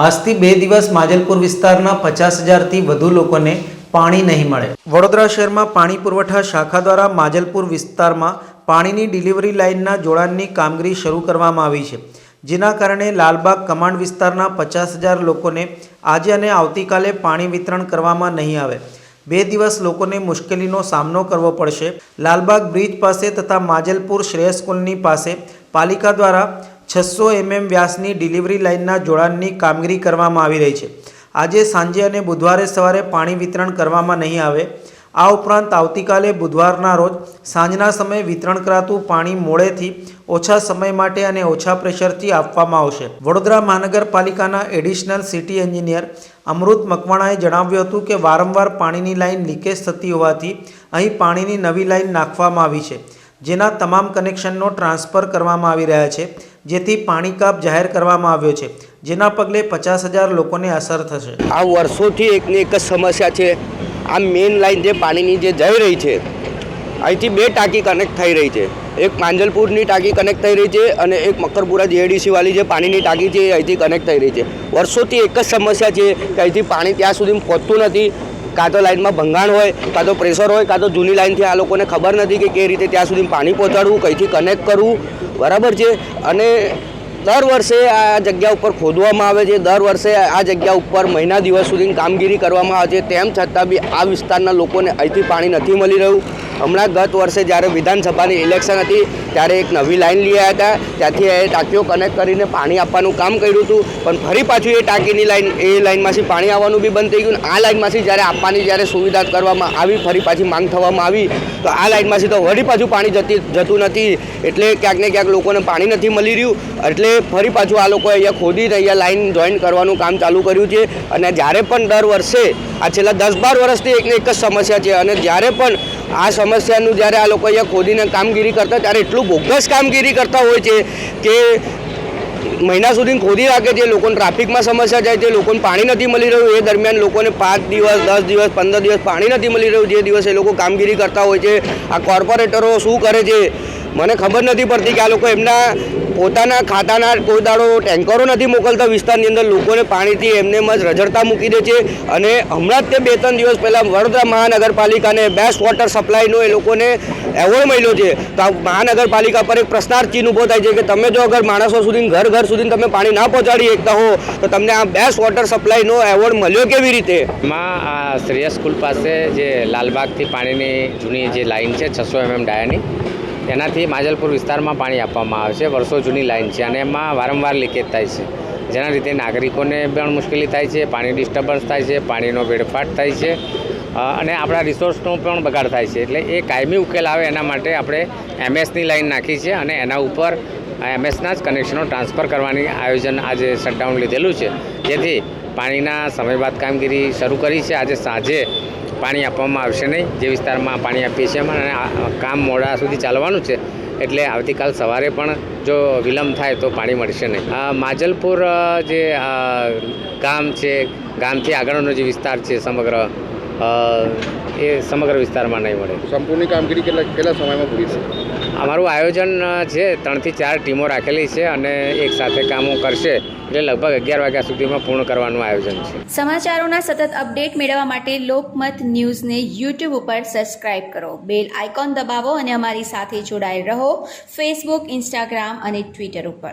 આજથી બે દિવસ માજલપુર વિસ્તારના પચાસ હજારથી વધુ લોકોને પાણી નહીં મળે. વડોદરા શહેરમાં પાણી પુરવઠા શાખા દ્વારા માજલપુર વિસ્તારમાં પાણીની ડિલિવરી લાઇનના જોડાણની કામગીરી શરૂ કરવામાં આવી છે, જેના કારણે લાલબાગ કમાન્ડ વિસ્તારના પચાસ હજાર લોકોને આજે અને આવતીકાલે પાણી વિતરણ કરવામાં નહીં આવે. બે દિવસ લોકોને મુશ્કેલીનો સામનો કરવો પડશે. લાલબાગ બ્રિજ પાસે તથા માજલપુર શ્રેય સ્કૂલની પાસે પાલિકા દ્વારા છસો એમએમ વ્યાસની ડિલિવરી લાઇનના જોડાણની કામગીરી કરવામાં આવી રહી છે. આજે સાંજે અને બુધવારે સવારે પાણી વિતરણ કરવામાં નહીં આવે. આ ઉપરાંત આવતીકાલે બુધવારના રોજ સાંજના સમયે વિતરણ કરાતું પાણી મોડેથી ઓછા સમય માટે અને ઓછા પ્રેશરથી આપવામાં આવશે. વડોદરા મહાનગરપાલિકાના એડિશનલ સિટી એન્જિનિયર અમૃત મકવાણાએ જણાવ્યું હતું કે વારંવાર પાણીની લાઇન લીકેજ થતી હોવાથી અહીં પાણીની નવી લાઇન નાખવામાં આવી છે, જેના તમામ કનેક્શનનો ટ્રાન્સફર કરવામાં આવી રહ્યા છે. જેથી પાણી કાપ જાહેર કરવામાં આવ્યો છે, જેના પગલે પચાસ હજાર લોકોને અસર થશે. આ વર્ષોથી એકની એક જ સમસ્યા છે. આ મેઇન લાઈન જે પાણીની જે જઈ રહી છે, અહીંથી બે ટાંકી કનેક્ટ થઈ રહી છે. એક માંજલપુરની ટાંકી કનેક્ટ થઈ રહી છે અને એક મકરપુરા જીએડીસી વાળી જે પાણીની ટાંકી છે એ અહીંથી કનેક્ટ થઈ રહી છે. વર્ષોથી એક જ સમસ્યા છે કે અહીંથી પાણી ત્યાં સુધી પહોંચતું નથી. કાં તો લાઇનમાં ભંગાણ હોય, કાં તો પ્રેશર હોય, કાં તો જૂની લાઇનથી આ લોકોને ખબર નથી કે કઈ રીતે ત્યાં સુધી પાણી પહોંચાડવું, કઈથી કનેક્ટ કરવું, બરાબર છે? અને દર વર્ષે આ જગ્યા ઉપર ખોદવામાં આવે છે, દર વર્ષે આ જગ્યા ઉપર મહિના દિવસ સુધી કામગીરી કરવામાં આવે છે, તેમ છતાં બી આ વિસ્તારના લોકોને અહીંથી પાણી નથી મળી રહ્યું. હમણાં ગત વર્ષે જ્યારે વિધાનસભાની ઇલેક્શન હતી, ત્યારે એક નવી લાઈન લઈ આવ્યા હતા. ત્યાંથી એ ટાંકીઓ કનેક્ટ કરીને પાણી આપવાનું કામ કર્યું હતું. પણ ફરી પાછું એ ટાંકીની લાઈન એ લાઈનમાંથી પાણી આવવાનું બી બંધ થઈ ગયું. આ લાઈનમાંથી જ્યારે આપવાની જ્યારે સુવિધા કરવામાં આવી, ફરી પાછી માંગ થવામાં આવી, તો આ લાઈનમાંથી તો વળી પાછું પાણી જતી, જતું નથી. એટલે ક્યાંક ને ક્યાંક લોકોને પાણી નથી મળી રહ્યું. એટલે ફરી પાછું આ લોકોએ અહીંયા ખોદીને અહીંયા લાઈન જોઈન કરવાનું કામ ચાલુ કર્યું છે. અને જ્યારે પણ દર વર્ષે, આ છેલ્લા દસ બાર વર્ષથી એકને એક જ સમસ્યા છે. અને જ્યારે પણ આ સમસ્યાનું જ્યારે આ લોકો અહીંયા ખોદીને કામગીરી કરતા ત્યારે એટલું બોગસ કામગીરી કરતા હોય છે કે મહિના સુધી ખોદી રાખે છે લોકોને ટ્રાફિકમાં સમસ્યા જાય છે લોકોને પાણી નથી મળી રહ્યું, એ દરમિયાન લોકોને પાંચ દિવસ, દસ દિવસ, પંદર દિવસ પાણી નથી મળી રહ્યું જે દિવસે એ લોકો કામગીરી કરતા હોય છે. આ કોર્પોરેટરો શું કરે છે? મને ખબર નથી પડતી કે આ લોકો એમના પોતાના ખાતાના કોઈ ટેન્કરો નથી મોકલતા વિસ્તારની અંદર, લોકોને પાણીથી એમને જ રજડતા મૂકી દે છે. અને હમણાં જ તે બે ત્રણ દિવસ પહેલાં વડોદરા મહાનગરપાલિકાને બેસ્ટ વોટર સપ્લાયનો એ લોકોને એવોર્ડ મળ્યો છે. તો આ મહાનગરપાલિકા પર એક પ્રશ્નાર્થ ચિહ્ન ઊભો થાય છે કે તમે જો અગર માણસો સુધી, ઘર ઘર સુધી તમે પાણી ના પહોંચાડી શકતા હો, તો તમને આ બેસ્ટ વોટર સપ્લાયનો એવોર્ડ મળ્યો કેવી રીતે? માં આ શ્રેયસ સ્કૂલ પાસે જે લાલબાગથી પાણીની જૂની જે લાઈન છે, છસો એમએમ ડાયાની એનાથી માજલપુર વિસ્તારમાં પાણી આપવામાં આવે છે. વર્ષો જૂની લાઇન છે અને એમાં વારંવાર લીકેજ થાય છે. જેના લીધે નાગરિકોને પણ મુશ્કેલી થાય છે, પાણી ડિસ્ટર્બન્સ થાય છે, પાણીનો વેડફાટ થાય છે અને આપણા રિસોર્સનો પણ બગાડ થાય છે. એટલે એ કાયમી ઉકેલ આવે એના માટે આપણે એમએસની લાઈન નાખી છે અને એના ઉપર એમએસના જ કનેક્શનો ટ્રાન્સફર કરવાની આયોજન આજે શટડાઉન લીધેલું છે. જેથી પાણીના સમય બાદ કામગીરી શરૂ કરી છે. આજે સાંજે પાણી આપવામાં આવશે નહીં. જે વિસ્તારમાં પાણી આપીએ છીએ અને કામ મોડા સુધી ચાલવાનું છે. એટલે આવતીકાલ સવારે પણ જો વિલંબ થાય તો પાણી મળશે નહીં. માજલપુર જે ગામ છે, ગામથી આગળનો જે વિસ્તાર છે સમગ્ર એ સમગ્ર વિસ્તારમાં નહીં મળે. સંપૂર્ણ કામગીરી કેટલા કેટલા સમયમાં પૂરી થશે? અમારું આયોજન છે ત્રણથી ચાર ટીમો રાખેલી છે અને એક સાથે કામો કરશે એટલે લગભગ અગિયાર વાગ્યા સુધીમાં પૂર્ણ કરવાનું આયોજન છે. સમાચારોના સતત અપડેટ મેળવવા માટે લોકમત ન્યૂઝને યુટ્યુબ ઉપર સબસ્ક્રાઇબ કરો. બેલ આઇકોન દબાવો અને અમારી સાથે જોડાયેલ રહો ફેસબુક ઇન્સ્ટાગ્રામ અને ટ્વિટર ઉપર.